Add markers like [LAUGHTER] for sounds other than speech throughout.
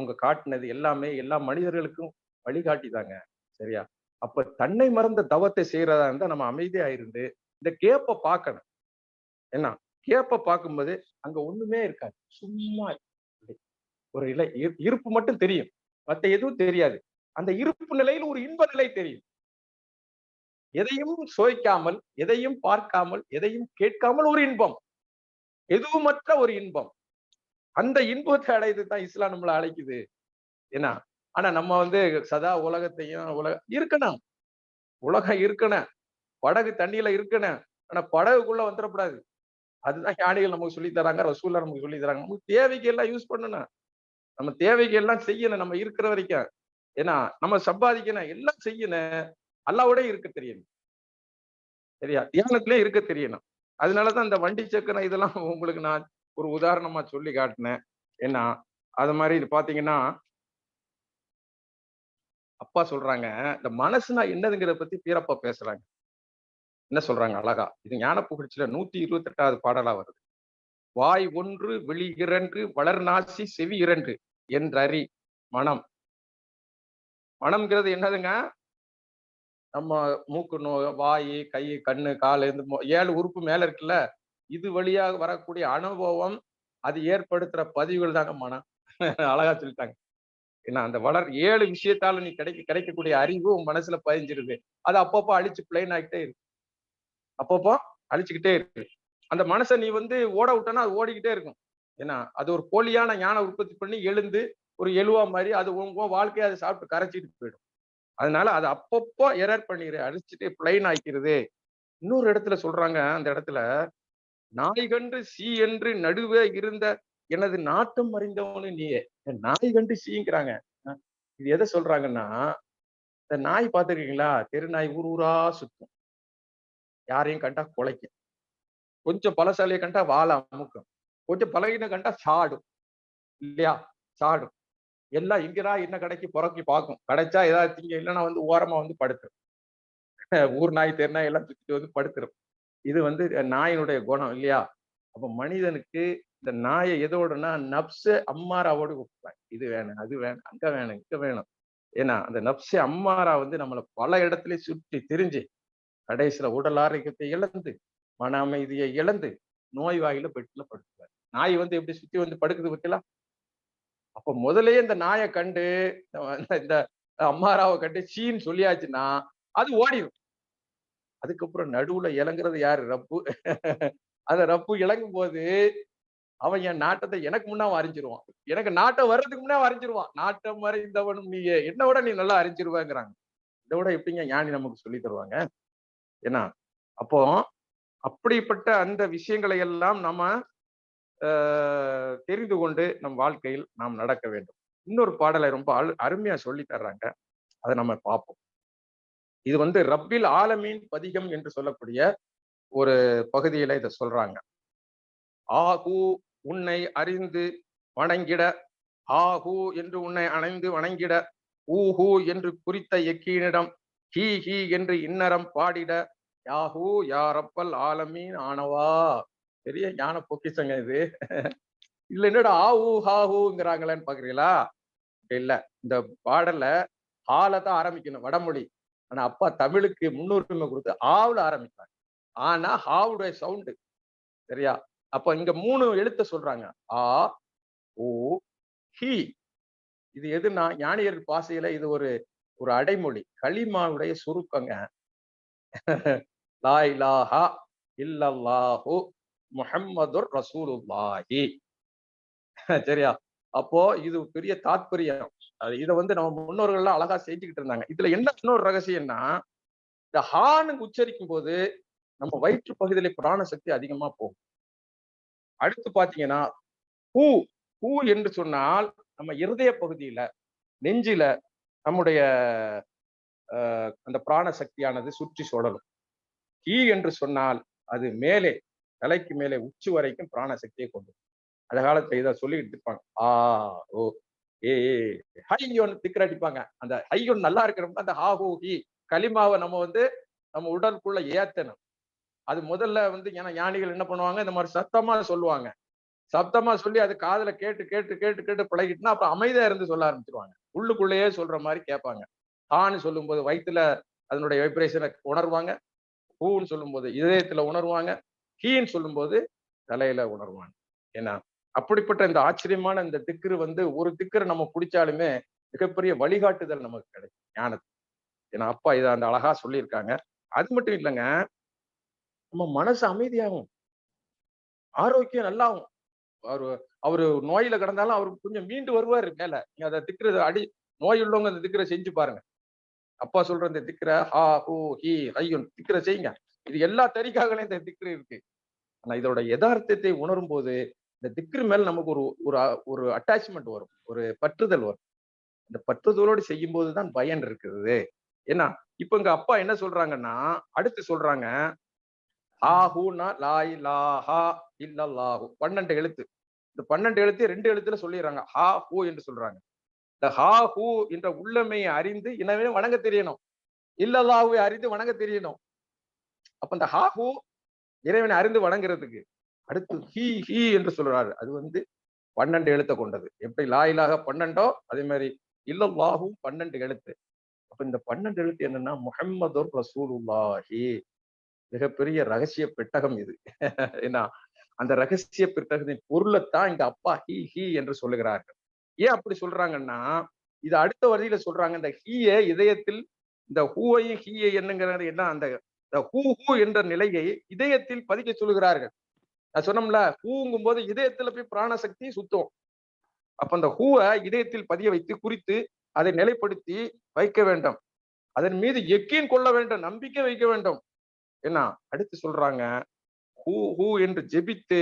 அவங்க காட்டினது எல்லாமே எல்லா மனிதர்களுக்கும் வழிகாட்டிதாங்க. சரியா? அப்ப தன்னை மறந்த தவத்தை செய்யறதா இருந்தா நம்ம அமைதியா இருந்து இந்த கேப்ப பார்க்கணும். என்ன கேப்ப பார்க்கும்போது அங்க ஒண்ணுமே இருக்காது. சும்மா ஒரு இலை இரு- இருப்பு மட்டும் தெரியும். மத்த எதுவும் தெரியாது. அந்த இருப்பு நிலையில் ஒரு இன்ப நிலை தெரியும். எதையும் சுவைக்காமல் எதையும் பார்க்காமல் எதையும் கேட்காமல் ஒரு இன்பம். எதுவுமற்ற ஒரு இன்பம். அந்த இன்பத்தை அடையது தான் இஸ்லாம் நம்மளை அழைக்குது. என்ன ஆனா நம்ம வந்து சதா உலகத்தையும் உலக இருக்கணும். உலகம் இருக்கணும். படகு தண்ணியில இருக்கணும். ஆனா படகுக்குள்ள வந்துடக்கூடாது அதுதான் ஞானிகள் நமக்கு சொல்லி தராங்க ரசூல்லா நமக்கு சொல்லி தராங்க. நமக்கு தேவைக்கு எல்லாம் யூஸ் பண்ணணும். நம்ம தேவைக்கு எல்லாம் செய்யணும். நம்ம இருக்கிற வரைக்கும். ஏன்னா நம்ம சம்பாதிக்கணும். எல்லாம் செய்யணும். அல்லாவோட இருக்க தெரியணும். சரியா? தியானத்திலே இருக்க தெரியணும். அதனாலதான் இந்த வண்டி சக்கரம் இதெல்லாம் உங்களுக்கு நான் ஒரு உதாரணமா சொல்லி காட்டினேன். ஏன்னா அது மாதிரி இது பாத்தீங்கன்னா அப்பா சொல்றாங்க இந்த மனசுனா என்னதுங்கிறத பத்தி பீரப்பா பேசுறாங்க. என்ன சொல்றாங்க அழகா? இது ஞான புகழ்ச்சியில நூத்தி இருபத்தி எட்டாவது பாடலா வருது. வாய் ஒன்று வெளி இரண்டு வளர்நாசி செவி இரண்டு என்றறி மனம். மனம்ங்கிறது என்னதுங்க? நம்ம மூக்கு நோ வாய் கை கண்ணு கால் இந்த ஏழு உறுப்பு மேல இருக்குல்ல? இது வழியாக வரக்கூடிய அனுபவம் அது ஏற்படுத்துற பதிவுகள் தாங்க மனம். [LAUGHS] அழகா சொல்லிட்டாங்க. ஏன்னா அந்த வளர் ஏழு விஷயத்தால நீ கிடைக்க கிடைக்கக்கூடிய அறிவு உன் மனசுல பதிஞ்சிருது. அது அப்பப்போ அழிச்சு பிளைன் ஆகிட்டே இருக்கு. அப்பப்போ அழிச்சுக்கிட்டே இருக்கு. அந்த மனசை நீ வந்து ஓட விட்டனா அது ஓடிக்கிட்டே இருக்கும். ஏன்னா அது ஒரு போலியான ஞான உற்பத்தி பண்ணி எழுந்து ஒரு எழுவா மாதிரி அது உன் வாழ்க்கையை அதை சாப்பிட்டு கரைச்சிட்டு போயிடும். அதனால அது அப்பப்போ எரர் பண்ணிடு அழிச்சுட்டு பிளைன் ஆக்கிருது. இன்னொரு இடத்துல சொல்றாங்க அந்த இடத்துல நாய் கண்டு சீ என்று நடுவே இருந்த எனது நாட்டம் அறிந்தவனு நீயே. நாய் கண்டு சீங்கிறாங்க. இது எதை சொல்றாங்கன்னா இந்த நாய் பார்த்துருக்கீங்களா? தெரு நாய் ஊர் ஊரா சுத்தும். யாரையும் கண்டா குலைக்கும் கொஞ்சம் பலசாலியை கண்டா வாழை அமுக்கும். கொஞ்சம் பழகின கண்டா சாடும். இல்லையா? சாடும். எல்லாம் இங்கடா என்ன கடைக்கு புறக்கி பார்க்கும். கிடைச்சா ஏதாவது திங்க இல்லைன்னா வந்து ஓரமா வந்து படுத்துரும். [LAUGHS] ஊர் நாய் தெரு நாய் எல்லாம் சுத்திட்டு வந்து படுத்துரும். இது வந்து நாயினுடைய குணம் இல்லையா? அப்ப மனிதனுக்கு இந்த நாயை எதோடனா நப்சு அம்மாராவோடு கொடுப்பாங்க இது வேணும் அது வேணும் அங்க வேணும் இங்க வேணும். ஏன்னா அந்த நப்சு அம்மாரா வந்து நம்மளை பல இடத்துல சுற்றி திரிஞ்சு கடைசியில உடல் ஆரோக்கியத்தை இழந்து மன அமைதியை இழந்து நோய் வாயில பெட்டுல படுத்துவார். நாய் வந்து எப்படி சுத்தி வந்து படுக்குது பத்திலாம் அப்ப முதல்லயே இந்த நாயை கண்டு இந்த- இந்த அம்மாராவை கண்டு சீன்னு சொல்லியாச்சுன்னா அது ஓடிடும் அதுக்கப்புறம் நடுவுல இறங்குறது யாரு? ரப்பு. அந்த ரப்பு இறங்கும் போது அவன் என் நாட்டத்தை எனக்கு முன்னா அறிஞ்சிருவான். எனக்கு நாட்டம் வர்றதுக்கு முன்னா அறிஞ்சிருவான். நாட்டம் வரைந்தவனும் நீயே. என்ன விட நீ நல்லா அறிஞ்சிருவேங்கிறாங்க. இதை விட எப்படிங்க ஞானி நமக்கு சொல்லி தருவாங்க? ஏன்னா அப்போ அப்படிப்பட்ட அந்த விஷயங்களை எல்லாம் நம்ம தெரிந்து கொண்டு நம் வாழ்க்கையில் நாம் நடக்க வேண்டும். இன்னொரு பாடலை ரொம்ப அருமையா சொல்லி தர்றாங்க. அதை நம்ம பார்ப்போம். இது வந்து ரப்பில் ஆலமீன் பதிகம் என்று சொல்லக்கூடிய ஒரு பகுதியில இதை சொல்றாங்க. ஆகு உன்னை அறிந்து வணங்கிட ஆஹூ என்று உன்னை அணைந்து வணங்கிட ஊஹூ என்று குறித்த எக்கீனிடம் ஹீ ஹீ என்று இன்னரம் பாடிட யாஹூ யா ரப்பல் ஆலமீன் ஆனவா? பெரிய ஞான பொக்கிஷங்க இது. இல்ல என்னடா ஆஹூ ஹாஹூங்கிறாங்களேன்னு பாக்குறீங்களா? இல்ல இந்த பாடல்ல ஹால தான் ஆரம்பிக்கணும் வடமொழி. ஆனா அப்பா தமிழுக்கு முன்னுரிமை கொடுத்து ஆவுல ஆரம்பிப்பாங்க ஆனா ஹாவுடைய சவுண்டு. சரியா? அப்ப இங்க மூணு எழுத்த சொல்றாங்க. ஆ ஓ ஹி. இது எதுனா ஞானியர் பாசையில இது ஒரு ஒரு அடைமொழி. களிமாவுடைய சுருக்கங்க. [LAUGHS] லாய் லாஹா இல்லல்லாஹு முஹம்மதுர் ரசூலுல்லாஹி. [LAUGHS] சரியா? அப்போ இது பெரிய தாத்பரியம். இதை வந்து நம்ம முன்னோர்கள் எல்லாம் அழகா செஞ்சுக்கிட்டு இருந்தாங்க. இதுல என்ன இன்னொரு ரகசியம்னா இந்த ஹானு உச்சரிக்கும் போது நம்ம வயிற்று பகுதியில பிராண சக்தி அதிகமா போகும். அடுத்து பாத்தீங்கன்னா பூ. பூ என்று சொன்னால் நம்ம இருதய பகுதியில நெஞ்சில நம்முடைய அந்த பிராண சக்தியானது சுற்றி சுழலும். கீ என்று சொன்னால் அது மேலே தலைக்கு மேலே உச்சி வரைக்கும் பிராண சக்தியை கொண்டு அந்த காலத்துல இதை சொல்லிட்டு இருப்பாங்க. ஆ ஓ ஏ ஹையோன்னு திக்கர் அடிப்பாங்க. அந்த ஹையோன் நல்லா இருக்கிறவங்க அந்த ஹா ஹூ ஹி களிமாவை நம்ம வந்து நம்ம உடலுக்குள்ள ஏத்தணும். அது முதல்ல வந்து ஏன்னா ஞானிகள் என்ன பண்ணுவாங்க? இந்த மாதிரி சத்தமா சொல்லுவாங்க. சப்தமா சொல்லி அது காதுல கேட்டு கேட்டு கேட்டு கேட்டு பழகிட்டுனா அப்புறம் அமைதியா இருந்து சொல்ல ஆரம்பிச்சிருவாங்க. உள்ளுக்குள்ளேயே சொல்ற மாதிரி கேட்பாங்க. ஹான்னு சொல்லும்போது வயிற்றுல அதனுடைய வைப்ரேஷனை உணர்வாங்க. ஹூன்னு சொல்லும்போது இதயத்துல உணர்வாங்க. ஹீன்னு சொல்லும்போது தலையில உணர்வாங்க. ஏன்னா அப்படிப்பட்ட இந்த ஆச்சரியமான இந்த திக்கரு வந்து ஒரு திக்கரை நம்ம பிடிச்சாலுமே மிகப்பெரிய வழிகாட்டுதல் நமக்கு கிடைக்கும் ஞானத்து ஏன்னா அப்பா இதை அந்த அழகா சொல்லியிருக்காங்க. அது மட்டும் இல்லைங்க நம்ம மனசு அமைதியாகும். ஆரோக்கியம் நல்லாகும். அவரு அவரு நோயில கிடந்தாலும் அவருக்கு கொஞ்சம் மீண்டு வருவாரு மேல. நீங்க அதை திக்கிற அடி நோய் உள்ளவங்க அந்த திக்கிற செஞ்சு பாருங்க. அப்பா சொல்ற இந்த திக்கிற ஹா ஹூ ஹி ஐயன் திக்கிற செய்யுங்க. இது எல்லா தறிக்காகலையும் இந்த திக்கிற இருக்கு. ஆனா இதோட யதார்த்தத்தை உணரும் போது இந்த திக்ரு மேல நமக்கு ஒரு ஒரு அ- ஒரு அட்டாச்மெண்ட் வரும். ஒரு பற்றுதல் வரும். இந்த பற்றுதலோடு செய்யும் போதுதான் பயன் இருக்குது ஏன்னா இப்ப இங்க அப்பா என்ன சொல்றாங்கன்னா அடுத்து சொல்றாங்க ஆஹூனா லாய் லாஹா இல்லல்லாஹு. பன்னெண்டு எழுத்து. இந்த பன்னெண்டு எழுத்து ரெண்டு எழுத்துல சொல்லிடுறாங்க. ஹா ஹூ என்று சொல்றாங்க. இந்த ஹா ஹூ என்ற உள்ளமையை அறிந்து எனவே வணங்க தெரியணும். இல்லல்லாஹுவை அறிந்து வணங்க தெரியணும். அப்ப இந்த ஹா ஹூ இறைவனை அறிந்து வணங்குறதுக்கு அடுத்து ஹி ஹி என்று சொல்றாரு. அது வந்து பன்னெண்டு எழுத்தை கொண்டது. எப்படி? லாயிலாக பன்னெண்டோ அதே மாதிரி இல்லல்லாஹும் பன்னெண்டு எழுத்து. அப்ப இந்த பன்னெண்டு எழுத்து என்னன்னா முஹம்மது ரசூலுல்லாஹி. மிகப்பெரிய ரகசிய பெட்டகம் இது. ஏன்னா அந்த ரகசிய பெட்டகத்தின் பொருளைத்தான் இங்க அப்பா ஹி ஹி என்று சொல்லுகிறார்கள். ஏன் அப்படி சொல்றாங்கன்னா இது அடுத்த வரியில சொல்றாங்க இந்த ஹீய இதயத்தில் இந்த ஹூவையும் ஹீயை என்னங்கிறது என்ன அந்த ஹூ ஹூ என்ற நிலையை இதயத்தில் பதிக்க சொல்லுகிறார்கள். நான் சொன்னோம்ல ஹூங்கும் போது இதயத்துல போய் பிராணசக்தி சுத்தம். அப்ப அந்த ஹூவை இதயத்தில் பதிய வைத்து குறித்து அதை நிலைப்படுத்தி வைக்க வேண்டும். அதன் மீது எக்கீன் கொள்ள வேண்டும் நம்பிக்கை வைக்க வேண்டும். என்ன அடுத்து சொல்றாங்க ஹூ ஹூ என்று ஜெபித்து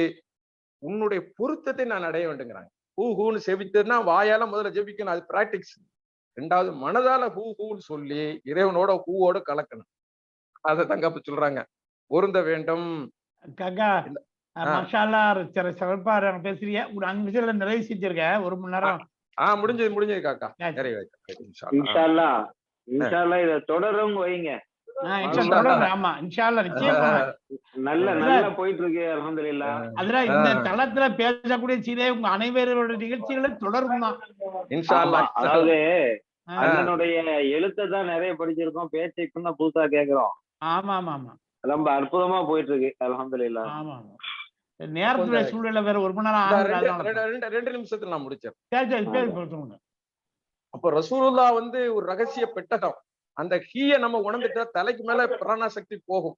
உன்னுடைய பொருத்தத்தை நான் அடைய வேண்டுங்கிறாங்க. ஹூ ஹூன்னு செபித்ததுன்னா வாயால முதல்ல ஜெபிக்கணும் அது பிராக்டிக்ஸ் ரெண்டாவது மனதால ஹூ ஹூன்னு சொல்லி இறைவனோட ஹூவோட கலக்கணும். அதை தங்கப்ப சொல்றாங்க. பொருந்த வேண்டும். மஷாலா சிற சிறப்பா நாங்க பேசுறீங்க ஒரு அஞ்சு நிமிஷத்துல நிறைவு செஞ்சிருக்க ஒரு மணி நேரம். ஆஹ் முடிஞ்சது முடிஞ்சது காக்கா. ஆச்சு. நிறைய இன்ஷா அல்லாஹ். இன்ஷால்லா. இன்ஷால்லா இத தொடரும் வைங்க. பேசக்கூடிய சீரே உங்க அனைவரோட நிகழ்ச்சிகளை தொடரும் தான் இன்ஷா ஆமா, அல்லாஹ். அதாவது ஆ, அண்ணனுடைய எழுத்தை தான் நிறைய படிச்சிருக்கோம். பேச்சை புதுசா கேக்குறோம். ஆமா ஆமா ஆமா ரொம்ப அற்புதமா போயிட்டு இருக்கு அல்ஹம்துலில்லாஹ் கொஞ்சம் சூழ்நிலை வேற ஒரு மணி நேரம் ரெண்டு- நிமிஷத்துல நான் முடிச்சேன் அப்ப ரசூலுல்லா வந்து ஒரு ரகசிய பெட்டகம். அந்த ஹீய நம்ம உணர்ந்துட்டா தலைக்கு மேல பிராணசக்தி போகும்.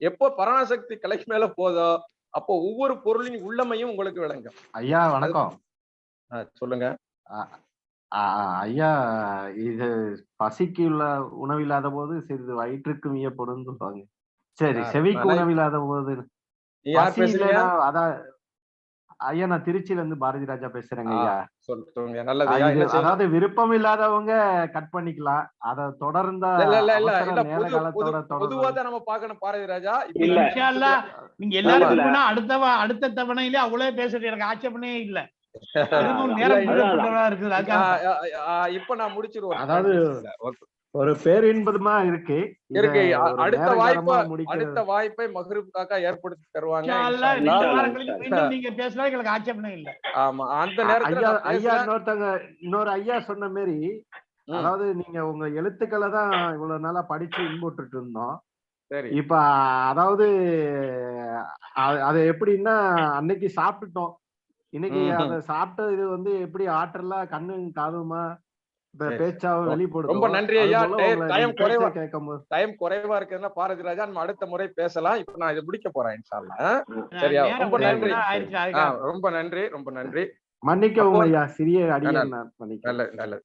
எப்போ பிராணசக்தி தலைக்கு மேல போதோ அப்போ ஒவ்வொரு பொருளின் உள்ளமையும் உங்களுக்கு விளங்கும். ஐயா வணக்கம். சொல்லுங்க. ஐயா இது பசிக்கு உள்ள உணவில்லாத போது சிறிது வயிற்றுக்கு மீயப்படும் சொல்றாங்க. சரி செவிக்கு உணவில்லாத போது யார் பசி பேசுறீங்க? அதான் ஐயா நான் திருச்சியில இருந்து பாரதி ராஜா பேசுறேங்க ஐயா? அதாவது விருப்பம் இல்லாதவங்க கட் பண்ணிக்கலாம். அத தொடர்ந்தா பொதுவா தான் நம்ம பார்க்கணும் பாரதி ராஜா. இல்ல. இந்த இன்ஷா அல்லாஹ் நீங்க. எல்லாரும் அடுத்த அடுத்த தவணையிலே அவ்வளவு பேசுறது எனக்கு ஆட்சேபனே இல்ல. [LAUGHS] இப்ப நான் முடிச்சிருவேன். அதாவது ஒரு- பேரின்பமா இருக்கு? இருக்கு. அடுத்த வாய்ப்பை அடுத்த வாய்ப்பை மஹ்ரூப் காக்கா ஏற்படுத்தி தருவாங்க நீங்க பேசினா எங்களுக்கு ஆட்சேபனே இல்ல. ஆமா. அந்த நேரத்துல ஐயா. இன்னொருத்தங்க இன்னொரு ஐயா சொன்ன மாதிரி அதாவது நீங்க உங்க எழுத்துக்களை தான் இவ்வளவு நாளா படிச்சு இன்புட்டுட்டு இருந்தோம். சரி. இப்ப அதாவது அது எப்படின்னா அன்னைக்கு சாப்பிட்டுட்டோம். இன்னைக்கு. அத சாப்பிட்ட இது வந்து எப்படி ஆற்றலா கண்ணு காதுமா ரொம்ப நன்றி ஐயா. குறைவா- கேட்கும்போது. டைம் குறைவா பாரதி ராஜா நம்ம அடுத்த முறை பேசலாம். இப்ப நான் இதை முடிக்க போறேன் இன்ஷா அல்லாஹ். சரியா? நேரம் ரொம்ப நன்றி. ரொம்ப ரொம்ப மன்னிக்கவும் ஐயா. சிறிய நல்லது நல்லது.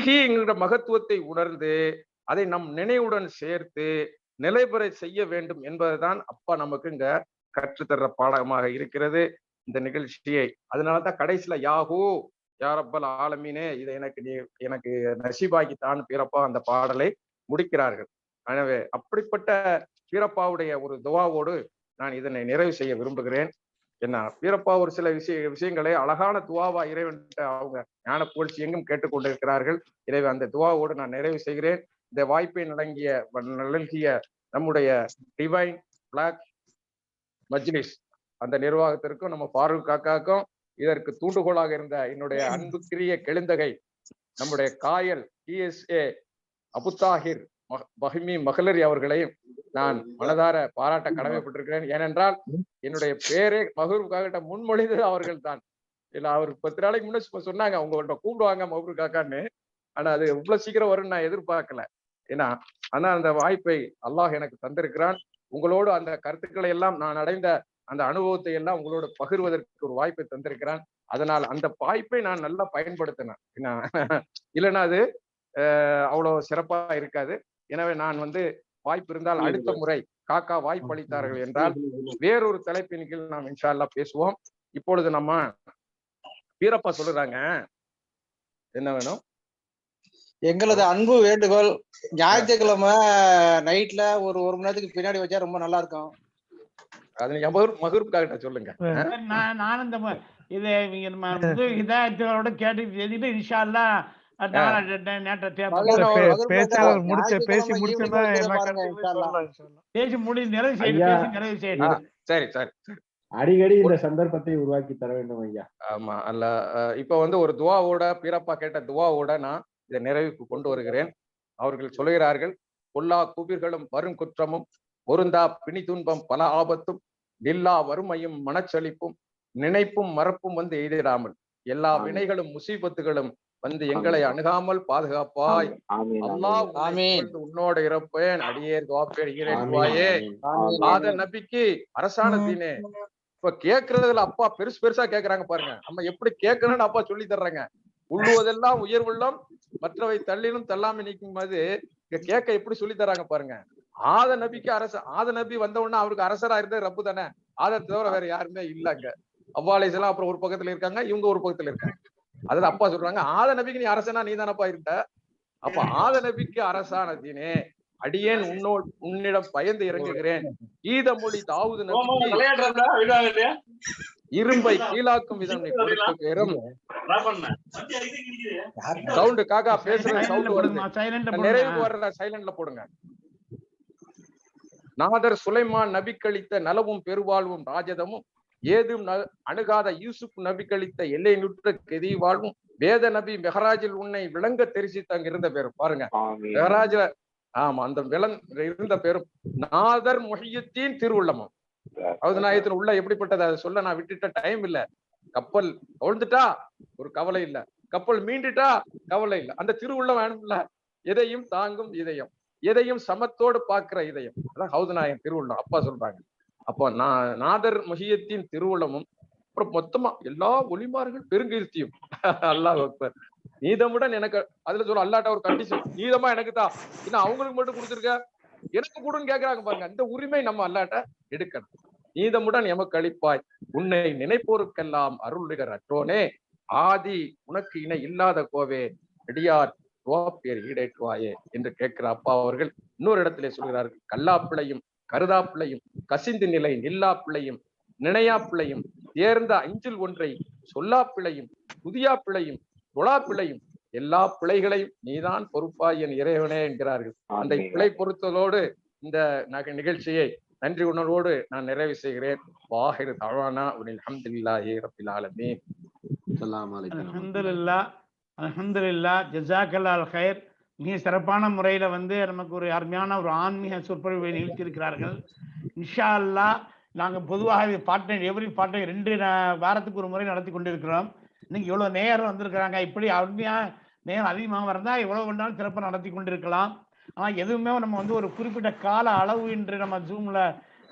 ஹீங்கிற மகத்துவத்தை உணர்ந்து அதை நம் நினைவுடன் சேர்த்து நிலைபெற செய்ய வேண்டும் என்பதுதான் அப்பா நமக்கு இங்க கற்றுத்தர்ற பாடகமாக இருக்கிறது. இந்த நிகழ்ச்சியை. அதனாலதான் கடைசியில யாஹூ யாரப்பல் ஆலமீனே இதை எனக்கு நீ எனக்கு நசீபாக்கி தான் பிறப்பா அந்த பாடலை முடிக்கிறார்கள். எனவே அப்படிப்பட்ட பீரப்பாவுடைய ஒரு துவாவோடு நான் இதனை நிறைவு செய்ய விரும்புகிறேன் என்ன வீரப்பா ஒரு சில விஷய விஷயங்களை அழகான துவாவா இறைவன் அவங்க ஞான புகழ்ச்சி எங்கும் கேட்டுக்கொண்டிருக்கிறார்கள். இறைவன் அந்த துவாவோடு நான் நிறைவு செய்கிறேன். இந்த வாய்ப்பை நலங்கிய நல்கிய நம்முடைய டிவைன் பிளாக் மஜ்லிஸ் அந்த நிர்வாகத்திற்கும் நம்ம ஃபாரூக் காக்காக்கும் இதற்கு தூண்டுகோலாக இருந்த என்னுடைய அன்புக்குரிய கெழுந்தகை நம்முடைய காயல் டிஎஸ்ஏ அபுத்தாஹிர் மஹ்- பஹ்மி மகளரி அவர்களையும் நான் மனதார பாராட்ட கடமைப்பட்டிருக்கிறேன். ஏனென்றால் என்னுடைய பேரே மஹூர் காக்கிட்ட முன்மொழிந்தது அவர்கள் தான் இல்ல அவர் பத்து நாளைக்கு முன்னே சொன்னாங்க உங்கள்கிட்ட கூப்பிடுவாங்க மஹூர் காக்கான்னு ஆனா அது இவ்வளவு சீக்கிரம் வரும்னு நான் எதிர்பார்க்கல. ஏன்னா ஆனா அந்த வாய்ப்பை அல்லாஹ் எனக்கு தந்திருக்கிறான். உங்களோடு அந்த கருத்துக்களை எல்லாம் நான் அடைந்த அந்த அனுபவத்தை எல்லாம் உங்களோடு பகிர்வதற்கு ஒரு வாய்ப்பை தந்திருக்கிறான். அதனால் அந்த வாய்ப்பை நான் நல்லா பயன்படுத்தினேன். இல்லைன்னா அது அஹ், அவ்வளவு சிறப்பா இருக்காது. எனவே நான் வந்து வாய்ப்பு இருந்தால் அடுத்த முறை காக்கா வாய்ப்பு அளித்தார்கள் என்றால் வேறொரு தலைப்பின் கீழ் நாம் இன்ஷா அல்லாஹ் பேசுவோம். இப்பொழுது நம்ம வீரப்பா சொல்லுறாங்க. என்ன வேணும்? எங்களது அன்பு வேண்டுகோள் ஞாயிற்றுக்கிழமை நைட்ல ஒரு ஒரு மணி நேரத்துக்கு பின்னாடி வச்சா ரொம்ப நல்லா இருக்கும். அது நீங்க மகுர் மகுருக்காகிட்ட சொல்லுங்க. நான் இந்த இது இவங்க நம்ம முது ஹிதாயத்தோட கேட்டு எழுதிட்டு சரி சரி அடிக்கடி இந்த சந்தர்ப்பத்தை உருவாக்கி தர வேண்டும் ஐயா. ஆமா அல்ல இப்ப வந்து ஒரு துவாவோட பீரப்பா கேட்ட துவாவோட நான் இதை நிறைவுக்கு கொண்டு வருகிறேன். அவர்கள் சொல்லுகிறார்கள் பொல்லா குபிர்களும் வரும் குற்றமும் பொருந்தா பிணி துன்பம் பல ஆபத்தும் நில்லா வறுமையும் மனச்சலிப்பும் நினைப்பும் மறப்பும் வந்து எய்திடாமல் எல்லா. வினைகளும் முசீபத்துகளும் வந்து எங்களை அணுகாமல் பாதுகாப்பாய். அல்லாஹ் உன்னோடு இருப்பேன். அடியேர் ஆமீன். ஆத நபிக்கு அரசாணத்தினே இப்ப கேக்குறதுல அப்பா பெருசு பெருசா கேக்குறாங்க பாருங்க. நம்ம எப்படி கேட்கணும்னு அப்பா சொல்லி தர்றாங்க. உள்ளுவதெல்லாம் உயர்வுள்ளம் மற்றவை தள்ளினும் தள்ளாமை நீக்கும் போது கேட்க எப்படி சொல்லி தராங்க பாருங்க. ஆத நபிக்கு அரச ஆத நபி வந்த உடனே அவருக்கு அரசரா இருந்தது ரப்பு தானே. ஆத தவிர வேற யாருமே இல்லங்க. அவ்வாலேசெல்லாம் அப்புறம் ஒரு பக்கத்துல இருக்காங்க இவங்க ஒரு பக்கத்துல இருக்காங்க. அதாவது அப்பா சொல்றாங்க ஆத நபிக்கு நீ அரசனா நீ தானப்பா இருந்த? அப்ப ஆத நபிக்கு அரசானதினே அடியேன் உன்னோ உன்னிடம் பயந்து இறங்குகிறேன். கீத மொழி தாவூது நபிக்கு இரும்பை கீழாக்கும் விதம் நீ கொடுத்துக்கிறோம் சவுண்டு காக்கா பேசுறது சவுண்ட் வருது. நிறைவுக்கு வர்ற சைலண்ட்ல போடுங்க. நாதர் சுலைமான் நபி கழித்த நலவும் பெருவாழ்வும் ராஜதமும் ஏதும் அணுகாத யூசுப் நபி கழித்த எல்லை நுற்ற கெதி வாழ்வும் வேத நபி மெஹராஜில் உன்னை விளங்க தெரிசித்து அங்க இருந்த பேரும். பாருங்க. மெஹராஜ்ல ஆமா அந்த விளங் இருந்த பேரும் நாதர் மொஹியத்தின் திருவுள்ளமும். அவது உள்ள எப்படிப்பட்டது? அதை சொல்ல நான் விட்டுட்ட டைம் இல்ல. கப்பல் கவிழ்ந்துட்டா? ஒரு கவலை இல்ல. கப்பல் மீண்டுட்டா? கவலை இல்ல. அந்த திருவுள்ளம் வேணும்ல எதையும் தாங்கும் இதயம். எதையும் சமத்தோடு பார்க்கிற இதயம். அதான் ஹவுதநாயகன் திருவுள்ளம் அப்பா சொல்றாங்க. அப்போ நான் நாதர் மொஹியத்தின் திருவுள்ளமும் அப்புறம் மொத்தமா எல்லா ஒளிமார்கள் பெருங்கீர்த்தியும். அல்லாஹ் அக்பர். நீதமுடன் எனக்கு அதுல சொல்ல அல்லாட்ட ஒரு கண்டிஷன் நீதமா எனக்கு தான் இன்னும் அவங்களுக்கு மட்டும் கொடுத்துருக்க? எனக்கு கூடன்னு கேக்குறாங்க பாருங்க. அந்த உரிமை நம்ம அல்லாட்ட எடுக்கணும். நீதமுடன் எமக்கு அளிப்பாய். உன்னை நினைப்போருக்கெல்லாம் அருள்நிகர் அற்றோனே ஆதி உனக்கு இணை இல்லாத கோவே. அடியார் துவாப்பேர் ஈடேற்றுவாயே என்று கேட்கிற அப்பா அவர்கள் இன்னொரு இடத்திலே சொல்கிறார்கள் கல்லாப்பிள்ளையும் கருதாப்பிள்ளையும் கசிந்து நிலை நில்லாப்பிள்ளையும் நினையாப்பிள்ளையும் தேர்ந்த அஞ்சில் ஒன்றை சொல்லாப்பிள்ளையும் புதியாப்பிள்ளையும் தொழாப்பிள்ளையும் எல்லா பிழைகளையும் நீதான் பொறுப்பாய் என் இறைவனே என்கிறார்கள் அந்த. பிழை பொறுத்தலோடு இந்த நக- நிகழ்ச்சியை நன்றி உணர்வோடு நான் நிறைவு செய்கிறேன் வாஹிர் தவானா உனில் அஹமதுல்லாஹி ரபில் ஆலமீன் அஸ்ஸலாமு அலைக்கும். அல்ஹம்துலில்லா அலமதுல்லா ஜஸாக்கல்லா அல் ஹைர் மிக சிறப்பான முறையில் வந்து நமக்கு ஒரு அருமையான ஒரு ஆன்மீக சொற்பொழிவை நிகழ்த்தியிருக்கிறார்கள். இன்ஷா அல்லாஹ் நாங்கள் பொதுவாக பாட்டை எவ்ரி பாட்டை ரெண்டு வாரத்துக்கு ஒரு முறை நடத்தி கொண்டிருக்கிறோம். இன்னைக்கு இவ்வளோ நேரம் வந்திருக்கிறாங்க. இப்படி அருமையாக நேரம் அதிகமாக வந்தால் எவ்வளோ வேணாலும் சிறப்பாக நடத்தி கொண்டிருக்கலாம். ஆனால் எதுவுமே நம்ம வந்து ஒரு குறிப்பிட்ட கால அளவு இன்று நம்ம ஜூமில்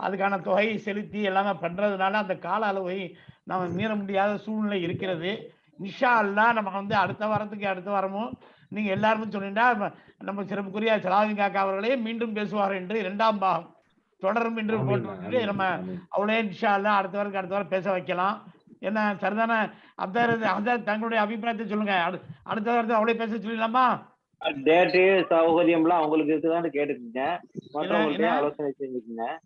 அதுக்கான தொகையை செலுத்தி எல்லாமே பண்ணுறதுனால அந்த கால அளவை நம்ம மீற முடியாத சூழ்நிலை இருக்கிறது. இன்ஷா அல்லாஹ் நம்ம வந்து அடுத்த வாரத்துக்கு அடுத்த வாரமும் நீங்க எல்லாருமே சொன்னீங்கன்னா நம்ம- சிறப்புக்குரிய சலாவி காக்கா அவர்களே மீண்டும் பேசுவார் என்று இரண்டாம் பாகம் தொடரும் என்று போட்டு நம்ம. அவளே இன்ஷா அல்லாஹ் அடுத்த வாரத்துக்கு அடுத்த வாரம் பேச வைக்கலாம். என்ன சரிதானே அப்தார் அப்தார் தங்களுடைய அபிப்பிராயத்தை சொல்லுங்க. அடு- அடுத்த வாரத்தை அவளே பேச சொல்லிடலாமா? டேட்டு சௌகரியம்லாம் அவங்களுக்கு இருக்குதான்னு கேட்டுக்கோங்க. மற்றவங்கள்ட்டயும் என்ன? ஆலோசனை செஞ்சுக்கோங்க.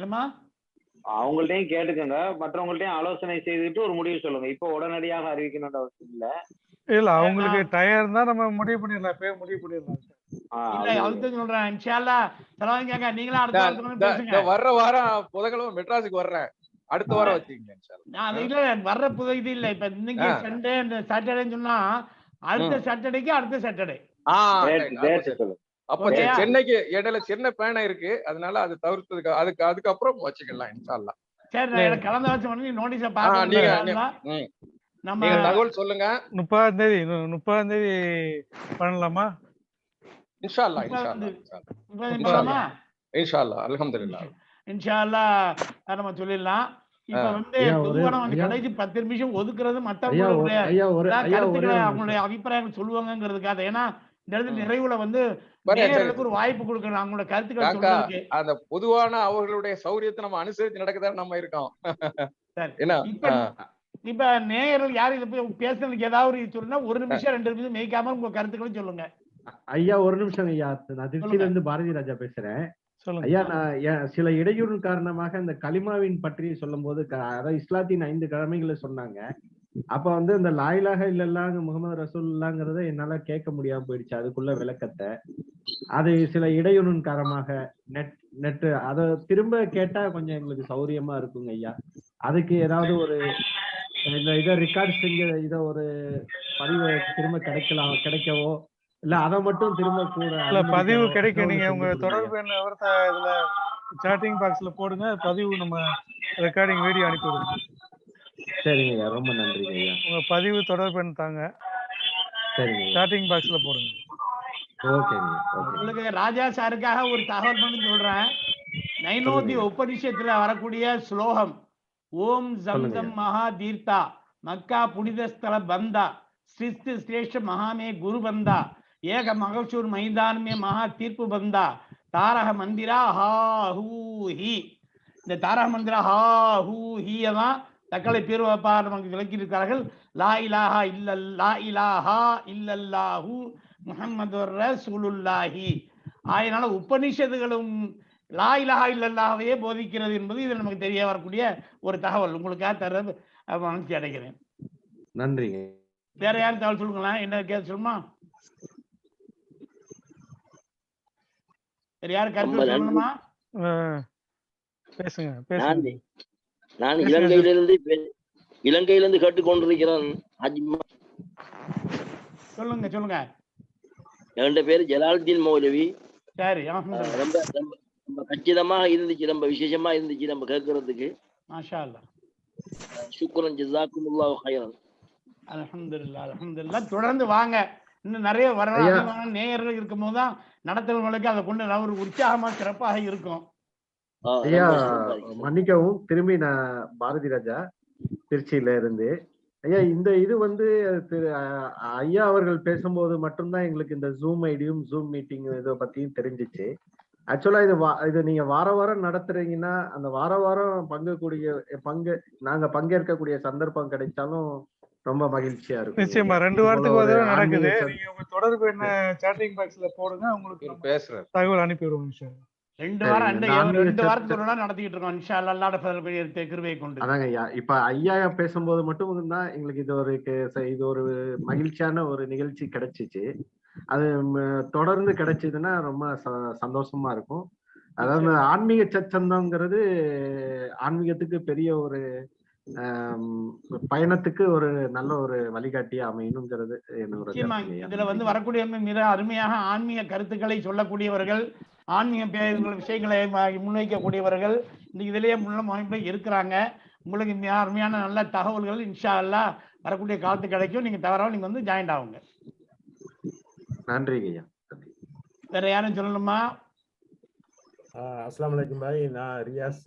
இல்லம்மா அவங்கள்ட்டயும் கேட்டுக்கோங்க. மற்றவங்கள்ட்டயும் ஆலோசனை செய்துட்டு ஒரு முடிவு சொல்லுங்க. இப்போ உடனடியாக அறிவிக்கணும்ன்ற அவசியம் இல்ல. இல்ல அவங்களுக்கு டயர் தான் நம்ம முடிவு பண்ணிடலாம். இப்பயே முடிவு பண்ணிடலாம். வர்ற வாரம் புதன்கிழமை மெட்ராஸுக்கு வர்றேன். அடுத்த வாரம் வச்சுக்கங்க இன்ஷா அல்லாஹ். நான் அது இல்ல வர்ற புது இது இல்ல. இப்ப இன்னைக்கு. சண்டே சாட்டர்டேன்னு சொன்னா அடுத்த சாட்டர்டேக்கு அடுத்த சாட்டர்டே. அப்ப? சென்னைக்கு இடையில சின்ன பேனை இருக்கு அதனால அது தவிர்த்ததுக்கு அதுக்கு அதுக்கப்புறம் வச்சுக்கலாம் இன்ஷா அல்லாஹ். சரி கலந்து வச்சு நோட்டீஸ? ம். நம்ம நீங்க தகவல் சொல்லுங்க முப்பதாம் தேதி முப்பதாம் தேதி பண்ணலாமா இன்ஷா அல்லாஹ் இப்ப இன்ஷா வந்து- அல்லாஹ் இன்ஷா அல்லாஹ். இப்ப போலாமா? இன்ஷா அல்லாஹ் அல்ஹம்துலில்லாஹ் இன்ஷா அல்லாஹ் அஹ் நம்ம சொல்லிடலாம் இப்ப. வந்து பொதுவான. கடைசி பத்து நிமிஷம் ஒதுக்குறது மத்தவங்களுடைய அவங்களுடைய அபிப்பிராயங்கள் சொல்லுவாங்கிறதுக்காக ஏன்னா இந்த இடத்துல. நிறைவுல வந்து ஒரு வாய்ப்பு கொடுக்கணும் அவங்களோட கருத்துக்களை அந்த பொதுவான அவர்களுடைய சௌரியத்தை நம்ம அனுசரிச்சு நடக்கதான் நம்ம இருக்கோம். சரி. என்ன? இப்ப இப்ப நேயர்கள் யாரும் இதை பேசுறதுக்கு ஏதாவது ஒரு சொல்லுனா ஒரு நிமிஷம் ரெண்டு நிமிஷம் மேய்க்காம உங்க கருத்துக்களை சொல்லுங்க. ஐயா ஒரு நிமிஷம் ஐயா. நான் திருச்சியில இருந்து பாரதி ராஜா பேசுறேன். சொல்லுங்க. ஐயா நான் சில இடையூறு காரணமாக இந்த கலிமாவின் பற்றி சொல்லும்போது க- அதாவது இஸ்லாத்தின் ஐந்து கடமைகளை சொன்னாங்க. அப்ப வந்து இந்த லாயிலாக இல்லல்லாங்க முகமது ரசூல்லாங்கிறத என்னால கேட்க முடியாம போயிடுச்சு. அதுக்குள்ள விளக்கத்தை. அது சில இடையூறின் காரணமாக நெட் நெட் அத திரும்ப கேட்டா கொஞ்சம் எங்களுக்கு சௌரியமா இருக்குங்க ஐயா. அதுக்கு ஏதாவது ஒரு இந்த இதை ரெக்கார்ட் செஞ்ச இத ஒரு பதிவு திரும்ப கிடைக்கலாம் கிடைக்கவோ இல்ல அதை மட்டும் திரும்ப கூட இல்ல பதிவு கிடைக்கும் ஏதாவது நீங்க உங்க. தொடர்பு என்ன இதுல சாட்டிங் பாக்ஸ்ல போடுங்க. பதிவு நம்ம ரெக்கார்டிங் வீடியோ அனுப்பி விடுங்க சரிங்க ஐயா ரொம்ப நன்றிங்க ஐயா. உங்க பதிவு தொடர்பு எண் தாங்க சரிங்க சாட்டிங் பாக்ஸ்ல போடுங்க. ஓகேங்க ஓகே உங்களுக்கு ராஜா சாருக்காக ஒரு தகவல் பண்ணி சொல்றேன். நைனோதி உபனிஷத்துல வரக்கூடிய ஸ்லோகம் ஓம் ஜம் சொல்லுங்க. ஜம் மகா தீர்த்தா மக்கா புனித ஸ்தல பந்தா ஸ்ரிஸ்து சிரேஷ்ட மகாமே குரு பந்தா ஏக மகசூர் மைதானமே மகா தீர்ப்பு பந்தா தாரக மந்திரா ஹா ஹூ ஹி. இந்த தாரக மந்திரா ஹா ஹூ ஹீய தான் தக்கலை பீர்வப்பா நமக்கு விளக்கி இருக்கிறார்கள் லா இலாஹா இல்லல் லா இலாஹா இல்லல்லாஹு முஹம்மது ரசூலுல்லாஹி. ஆயினால உபனிஷத்துகளும் லா இலாஹா இல்லல்லாஹ்வையே போதிக்கிறது என்பது இது நமக்கு தெரிய வரக்கூடிய ஒரு தகவல். உங்களுக்காக தர மகிழ்ச்சி அடைகிறேன் நன்றிங்க. வேற யாரும் தகவல் சொல்லுங்களேன் என்ன கேட்க சொல்லுமா? வேற யாரும் கருத்து நன்றி. சொல்லணுமா பேசுங்க பேசுங்க. நான். இலங்கையிலிருந்து பே- இலங்கையிலிருந்து கேட்டுக்கொண்டிருக்கிறேன் சொல்லுங்க சொல்லுங்க. என்கிட்ட பேரு ஜலாலுத்தீன் மௌலவி. ரொம்ப ரொம்ப ரொம்ப கச்சிதமாக இருந்துச்சு ரொம்ப விசேஷமா இருந்துச்சு நம்ம கேட்கறதுக்கு. சுக்குரன் ஜிசாக்குமுல்லாஹு ஹைரன் அல்ஹம்துலில்லாஹ் அல்ஹம்துலில்லாஹ். தொடர்ந்து வாங்க. இன்னும் நிறைய வர நேயர்கள் இருக்கும்போது தான் நடத்துறவங்களுக்கு அதை கொண்டு ஒரு உற்சாகமா சிறப்பாக இருக்கும். ஐயா. மன்னிக்கவும். திரும்பி நான் பாரதி ராஜா திருச்சியில இருந்து. ஐயா இந்த இது வந்து திரு ஐயா அவர்கள் பேசும்போது மட்டும்தான் எங்களுக்கு இந்த ஜூம் ஐடியும் ஜூம் மீட்டிங் இதை பத்தியும் தெரிஞ்சிச்சு. ஆக்சுவலா இது வா- இது நீங்க வார வாரம் நடத்துறீங்கன்னா அந்த வார வாரம் பங்கக்கூடிய பங்கு நாங்க பங்கேற்கக்கூடிய சந்தர்ப்பம் கிடைச்சாலும் ரொம்ப மகிழ்ச்சியா இருக்கும். நிச்சயமா. ரெண்டு வாரத்துக்கு ஒரு தடவை நடக்குது. நீங்க உங்க தொடர்பு என்ன? சாட்டிங் பாக்ஸ்ல போடுங்க. உங்களுக்கு பேசுறாரு தகவல் அனுப்பி விடுவோம் அல்லாஹ். ரெண்டு வாரம் ரெண்டு வாரத்துக்கு ஒரு நடத்திக்கிட்டு இருக்கோம். இன்ஷா அல்லாஹ் கிருபையை கொண்டு. அதாங்க ஐயா இப்ப ஐயா பேசும்போது மட்டும் தான் எங்களுக்கு இது ஒரு இது ஒரு மகிழ்ச்சியான ஒரு நிகழ்ச்சி கிடைச்சிச்சு. அது தொடர்ந்து கிடைச்சதுன்னா ரொம்ப சந்தோஷமா இருக்கும். அதாவது ஆன்மீக சச்சந்தம்ங்கிறது ஆன்மீகத்துக்கு பெரிய ஒரு பயணத்துக்கு ஒரு நல்ல ஒரு வழிகாட்டியா அமையணுங்கிறது. இதுல வந்து வரக்கூடிய மிக அருமையாக ஆன்மீக கருத்துக்களை சொல்லக்கூடியவர்கள் ஆன்மீக விஷயங்களை முன்வைக்கக்கூடியவர்கள் இந்த இதுலயே முள்ள அமைப்பு இருக்கிறாங்க. உங்களுக்கு மிக அருமையான நல்ல தகவல்கள் இன்ஷா அல்லாஹ் வரக்கூடிய காலத்து கிடைக்கும். நீங்க தவறாம நீங்க வந்து ஜாயின்ட் ஆகுங்க. நன்றிங்க ஐயா. வேற யாரும் சொல்லணுமா? அஸ்லாம் வலைக்கும் பாய். நான் ரியாஸ்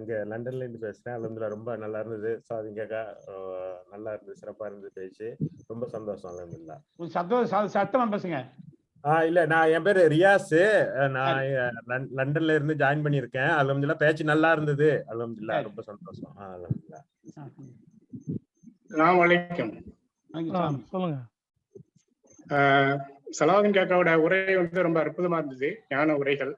இங்க லண்டன்ல இருந்து பேசுறேன். அலமதுல்லா ரொம்ப நல்லா இருந்தது. சாதிங்கக்கா நல்லா இருந்தது. சிறப்பா இருந்தது பேச்சு. ரொம்ப சந்தோஷம் அலமதுல்லா சத்தம் சத்தமா பேசுங்க. ஆஹ் இல்ல. நான் என் பேரு ரியாஸ் நான் லண்டன்ல இருந்து ஜாயின் பண்ணியிருக்கேன். அலமதுல்லா பேச்சு நல்லா இருந்தது. அலமதுல்லா. ரொம்ப சந்தோஷம். அலமதுல்லா. அலைக்கும் ஆ, சொல்லுங்க. ஆஹ் சலாவின் காக்காவோட உரை வந்து ரொம்ப அற்புதமா இருந்தது. ஞான உரைகள்.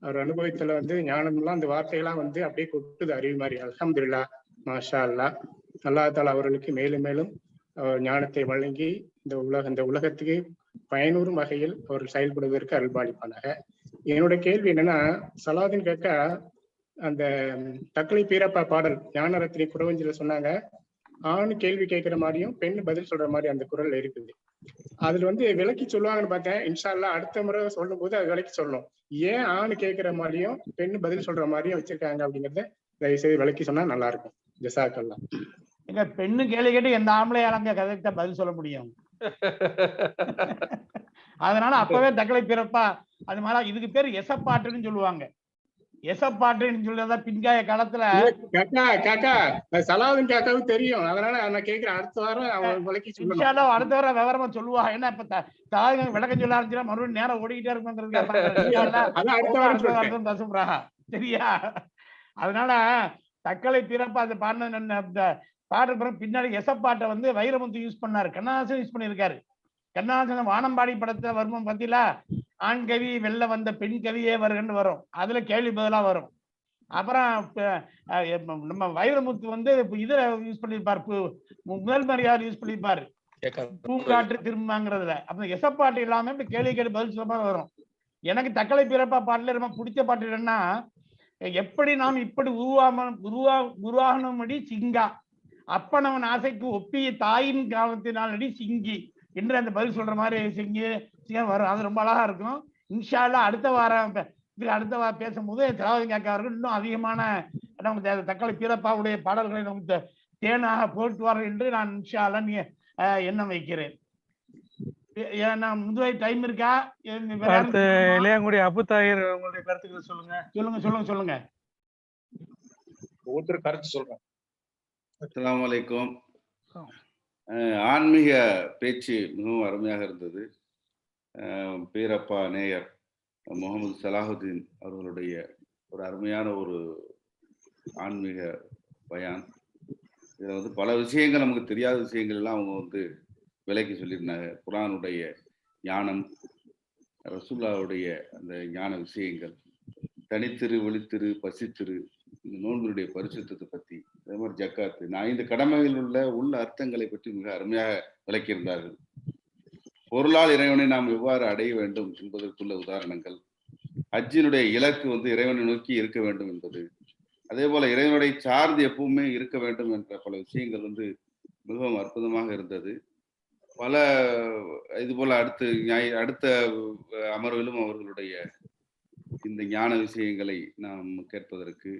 அவர் அனுபவத்துல வந்து ஞானம்லாம் அந்த வார்த்தையெல்லாம் வந்து அப்படியே கொட்டுது. அறிவு மாதிரி. அல்ஹம்துலில்லாஹ் மாஷா அல்லாஹ் அல்லாஹ் தாலா அவர்களுக்கு மேலும் மேலும் ஞானத்தை வழங்கி இந்த உலக இந்த உலகத்துக்கு பயனூறும் வகையில் அவர்கள் செயல்படுவதற்கு அருள்பாளிப்பானாக என்னோட கேள்வி என்னன்னா சலாதின் கேட்க அந்த தக்களை பீரப்பா பாடல் ஞானரத்னி குறவஞ்சில சொன்னாங்க ஆண் கேள்வி கேட்கிற மாதிரியும் பெண் பதில் சொல்ற மாதிரி அந்த குரல் இருக்குது. அதுல வந்து விளக்கி சொல்லுவாங்கன்னு பார்த்தேன். இன்ஷால்லா அடுத்த முறை சொல்லும் போது அது விளக்கி சொல்லணும். ஏன் ஆண் கேட்கிற மாதிரியும் பெண் பதில் சொல்ற மாதிரியும் வச்சிருக்காங்க அப்படிங்கறத தயவு செய்து விளக்கி சொன்னா நல்லா இருக்கும். ஜசாக்கல்லாம் எங்க பெண்ணு கேள்வி கேட்டு எந்த ஆம்பளையாளங்க கதைக்கு பதில் சொல்ல முடியும்? அதனால அப்பவே தக்கலை பிறப்பா. அது மாதிரி இதுக்கு பேர் எசப்பாட்டுன்னு சொல்லுவாங்க. எசப்பாட்டுன்னு சொல்றதா பின்காய காலத்துல காக்கா காக்கா நான் சலாவுதீன் காக்காவுக்கு தெரியும். அதனால நான் கேட்கிறேன் அடுத்த வாரம் இன்ஷால்லா அடுத்த வர விவரமா சொல்லுவா. ஏன்னா இப்ப த- தாயக விளக்கம் சொல்ல ஆரம்பிச்சா மறுபடியும் நேரம் ஓடிக்கிட்டே வாரம். இருக்கும் தசுப்ரா சரியா? அதனால தக்கலை பிறப்பு அது பாடின பாடுற பிறகு பின்னாடி எசப்பாட்டை வந்து வைரமுத்து யூஸ் பண்ணாரு. கண்ணாசன் யூஸ் பண்ணியிருக்காரு. கண்ணாசன் வானம்பாடி படத்துல வருமம் பத்தில ஆண் கவி வெல்ல வந்த பெண் கவியே வருகன்னு வரும். அதுல கேள்வி பதிலா வரும். அப்புறம் நம்ம வைரமுத்து வந்து இப்ப இதுல யூஸ் பண்ணியிருப்பார். முதல் மரியாதை யூஸ் பண்ணியிருப்பாரு. பூங்காற்று திரும்பாங்கிறதுல அப்ப எசப்பாட்டு இல்லாம இப்படி கேள்வி கேட்டு பதில் சொல்ல வரும். எனக்கு தக்கலை பிறப்பா பாட்டுல ரொம்ப பிடிச்ச பாட்டு என்னன்னா எப்படி நாம் இப்படி உருவாம உருவா உருவாகணும்படி சிங்கா. அப்பனவன் ஆசைக்கு ஒப்பிய தாயின் காலத்தினால் அடி சிங்கி. என்று அந்த பதில் சொல்ற மாதிரி சிங்கி சிங்கம் வரும். அது ரொம்ப அழகா இருக்கும். இன்ஷா அல்லாஹ் அடுத்த வாரம் இதுக்கு அடுத்த வாரம் பேசும்போது திராவதி காக்கா அவர்கள் இன்னும் அதிகமான நமக்கு தே- தக்கலை பிறப்பாவுடைய பாடல்களை நமக்கு தேனாக போட்டுவார் என்று நான் இன்ஷா அல்லாஹ் நீ எண்ணம் வைக்கிறேன். ஏ- ஏன்னா முதுவை டைம் இருக்கா? இளையாங்குடி அபு தாயிர் உங்களுடைய கருத்துக்களை சொல்லுங்க. சொல்லுங்க சொல்லுங்க சொல்லுங்க. ஒவ்வொருத்தர் கருத்து சொல்றேன் அஹ் ஆன்மீக பேச்சு மிகவும் அருமையாக இருந்தது. பேரப்பா நேயர் முகமது சலாஹுதீன் அவர்களுடைய ஒரு அருமையான ஒரு ஆன்மீக பயான். இதில் வந்து பல விஷயங்கள் நமக்கு தெரியாத விஷயங்கள் எல்லாம் அவங்க வந்து விலைக்கு சொல்லியிருந்தாங்க. குரானுடைய ஞானம் ரசூல்லாவுடைய அந்த ஞான விஷயங்கள் தனித்திரு வெளித்திரு பசித்திரு இந்த நோன்பினுடைய பரிசுத்தத்தை பற்றி அதே மாதிரி ஜக்காத்து. நான் ஐந்து கடமையில் உள்ள உள்ள அர்த்தங்களை பற்றி மிக அருமையாக விளக்கியிருந்தார்கள். பொருளால் இறைவனை நாம் எவ்வாறு அடைய வேண்டும் என்பதற்குள்ள உதாரணங்கள். அஜினுடைய இலக்கு வந்து இறைவனை நோக்கி இருக்க வேண்டும் என்பது. அதே போல இறைவனுடைய சார்ந்து எப்பவுமே இருக்க வேண்டும் என்ற பல விஷயங்கள் வந்து மிகவும் அற்புதமாக இருந்தது. பல இது போல அடுத்து அடுத்த அமர்விலும் அவர்களுடைய இந்த ஞான விஷயங்களை நாம் கேட்பதற்கு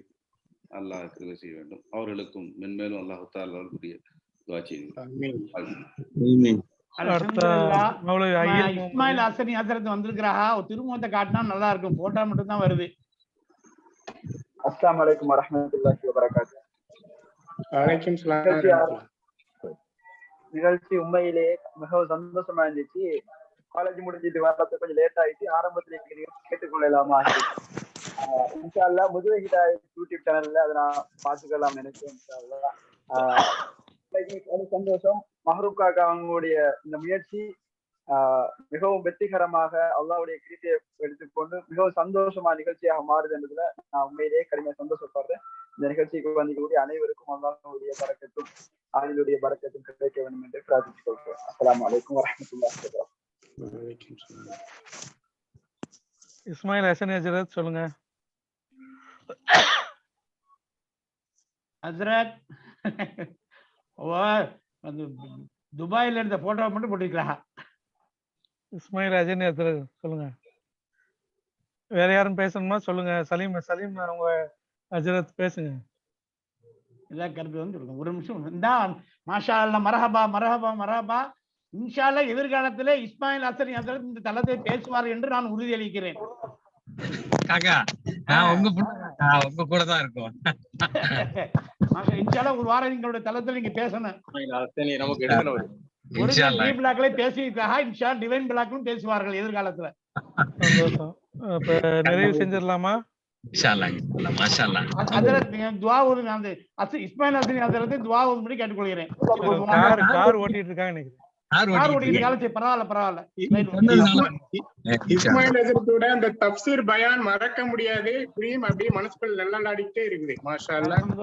அல்லாஹ் கிருபை செய்ய வேண்டும். அவர்களுக்கும் மென்மேலும் அல்லாஹு தாலாவுடைய துவா செய்யுங்கள். இஸ்மாயில் ஹசன் ஹசரத் வந்திருக்கிறாஹா ஒரு திருமுகத்தை காட்டினா நல்லா இருக்கும் போட்டோ மட்டும் தான் வருது. அஸ்ஸலாமு அலைக்கும் வரஹ்மத்துல்லாஹி வபரகாத்து. வலைக்கும் நிகழ்ச்சி உண்மையிலேயே மிகவும் சந்தோஷமா இருந்துச்சு. காலேஜ் முடிஞ்சிட்டு வரது கொஞ்சம் லேட் ஆயிடுச்சு ஆரம்பத்துல கேட்டுக்கொள்ளலாமா ஆஹ் இன்ஷா முதுவை யூடியூப் சேனல்ல அதை நான் பார்த்துக்கலாம் நினைச்சேன் இன்ஷா ஆஹ் சந்தோஷம். மஹரூப் காக்கா அவங்களுடைய இந்த முயற்சி ஆஹ் மிகவும் வெற்றிகரமாக அல்லாவுடைய கிருப்பையை எடுத்துக்கொண்டு மிகவும் சந்தோஷமா நிகழ்ச்சியாக மாறுது என்பதுல நான் உண்மையிலேயே கடுமையா சந்தோஷப்படுறேன். இந்த நிகழ்ச்சிக்கு வந்திருக்கக்கூடிய அனைவருக்கும் அல்லாஹ்வுடைய பறக்கத்தும் ஆளிலுடைய பறக்கத்தும் கிடைக்க வேண்டும் என்று பிரார்த்தித்துக் கொள்கிறேன் அஸ்லாம் வலைக்கம் வரஹ்மத்துல்லாஹி இஸ்மாயில் ஹசன் ஹஜரத் சொல்லுங்க. ஹசரத் ஓ அந்த துபாயில இருந்த போட்டோ மட்டும் போட்டிருக்கலாம் இஸ்மாயில் ஹஜரத் சொல்லுங்க. வேற யாரும் பேசணுமா? சொல்லுங்க. சலீம் சலீம் அவங்க ஹஜரத் பேசுங்க. இதான் கருத்து வந்து ஒரு நிமிஷம் இந்தா மாஷா அல்லா மரஹபா மரஹபா மரஹபா. இன்ஷா அல்லாஹ் எதிர்காலத்திலே இஸ்மாயில் ஹசன் ஹசரத் இந்த தளத்தை பேசுவார் என்று நான் உறுதியளிக்கிறேன் காக்கா நான் உங்க உங்க கூட தான் இருக்கோம். மாஷா, இன்ஷா அல்லாஹ் ஒரு வாரம் எங்களுடைய தளத்துல நீங்க பேசணும். நமக்கு எடுக்கணும் ஒரு. இன்ஷா அல்லாஹ். டி பிளாக்ல பேசியிருக்காக இன்ஷா டிவைன் பிளாக்லும் பேசுவார்கள் எதிர்காலத்துல. நிறைவு செஞ்சிடலாமா? துவா இஸ்மாயில் துவா ஓதும்படி கேட்டுக்கொள்கிறேன். கார் கார் ஓட்டிட்டு இருக்காங்க நினைக்கிறேன். மறக்க முடியாது இப்படியும் அப்படியே மனசுக்குள்ள நல்லலாடிக்கிட்டே இருக்குது. மாஷா எல்லாரும்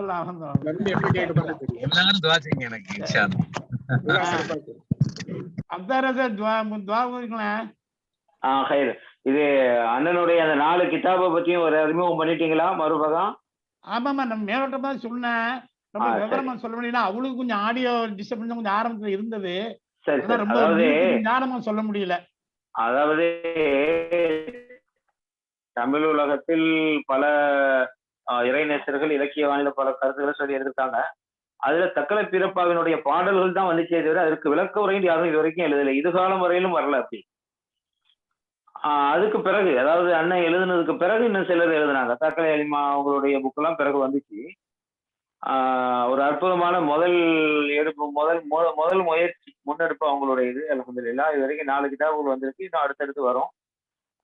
துவா செய்யுங்க எனக்கு இது அண்ணனுடைய அந்த நாலு கிதாபை பத்தியும் ஒரு அறிமுகம் பண்ணிட்டீங்களா மறுபகம் ஆமாமா நம்ம மேலோட்டமா சொன்னேன். ரொம்ப. விவரமா சொல்ல முடியல. அவளுக்கு கொஞ்சம் ஆடியோ டிஸ்டர்பன்ஸ் கொஞ்சம் ஆரம்பத்துல இருந்தது. சரி அதாவது ஞானமா சொல்ல முடியல. அதாவது தமிழ் உலகத்தில் பல இறைநேசர்கள் இலக்கிய வானிலை பல கருத்துக்களை சொல்லி எடுத்திருக்காங்க அதுல தக்கலை பிறப்பாவினுடைய பாடல்கள் தான் வந்துச்சே தவிர அதற்கு விளக்க உரைன்னு யாரும் இது வரைக்கும் எழுதலை. இதுகாலம் வரையிலும் வரல அப்படி. அதுக்கு பிறகு அதாவது அண்ணன் எழுதுனதுக்கு பிறகு இன்னும் சிலர் எழுதுனாங்க. தக்கலை அலிமா அவங்களுடைய புக்கெல்லாம் பிறகு வந்துச்சு. ஒரு அற்புதமான முதல் எடுப்பு முதல் மொ- முதல் முயற்சி முன்னெடுப்பு அவங்களுடைய இது அலமதுல்லா இது வரைக்கும் நாலு கிதாபுகள் வந்திருக்கு இன்னும் அடுத்தடுத்து வரும்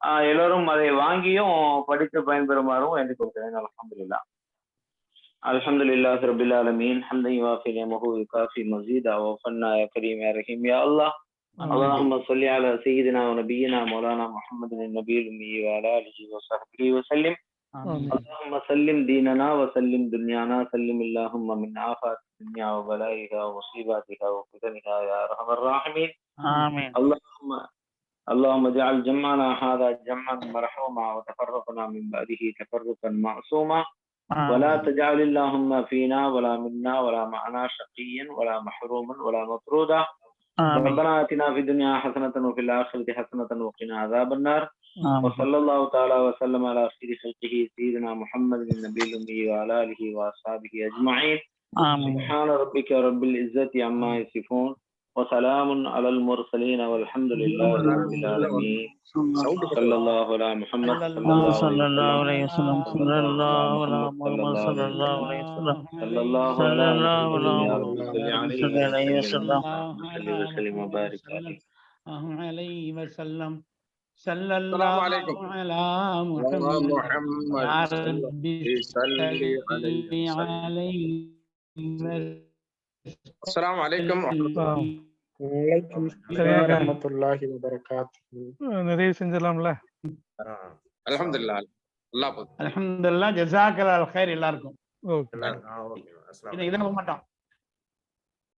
ஆஹ் எல்லோரும் அதை வாங்கியும் படித்து பயன்பெறுமாறும் வேண்டிக் கொள்கிறேன் அலமதுல்லா الحمد لله رب العالمين حمدا يوافي نعمه ويكافي مزيدا وفنا يا كريم يا رحيم يا الله اللهم صل على سيدنا ونبينا مولانا محمد النبي الأمي وعلى آله وصحبه وسلم اللهم سلم ديننا وسلم دنيانا سلم اللهم من آفات الدنيا وبلائها ومصيباتها وفتنها يا أرحم الراحمين. آمين. اللهم اللهم اجعل جمعنا هذا جمعا مرحوما وتفرقنا من بعده تفرقا معصوما. ولا تجعل اللهم فينا ولا منا ولا معنا شقيا ولا محروما ولا مطرودا. ربنا آتنا في الدنيا حسنة وفي الآخرة حسنة وقنا عذاب النار. وصلى الله تعالى وسلم على خير خلقه سيدنا محمد النبي الأمي وعلى آله وأصحابه أجمعين سبحان ربك رب العزة عما يصفون وسلام على المرسلين والحمد لله رب العالمين صلى الله على محمد صلى الله عليه وسلم صلى الله على محمد صلى الله عليه وسلم صلى الله صلى عليه عليه وسلم وسلم وسلم وبارك عليه الله عليه وسلم صلى السلام الله عليكم. على محمد محمد يا رب صل صل عليه عليه السلام عليكم வலைக்கும் சரியா இருக்கா? வரமத்துல்லாஹி வபரகாத்து நிறைவு செஞ்சிடலாம்ல அல்ஹம்துலில்லாஹ் அல்லாஹ் அல்ஹம்துலில்லாஹ் ஜஸாக்கல் அல் ஹைர் எல்லாருக்கும் ஓகே எல்லாரும் ஆ, ஓகே அஸ்ஸலாமு இதை இதை நம்ப மாட்டோம்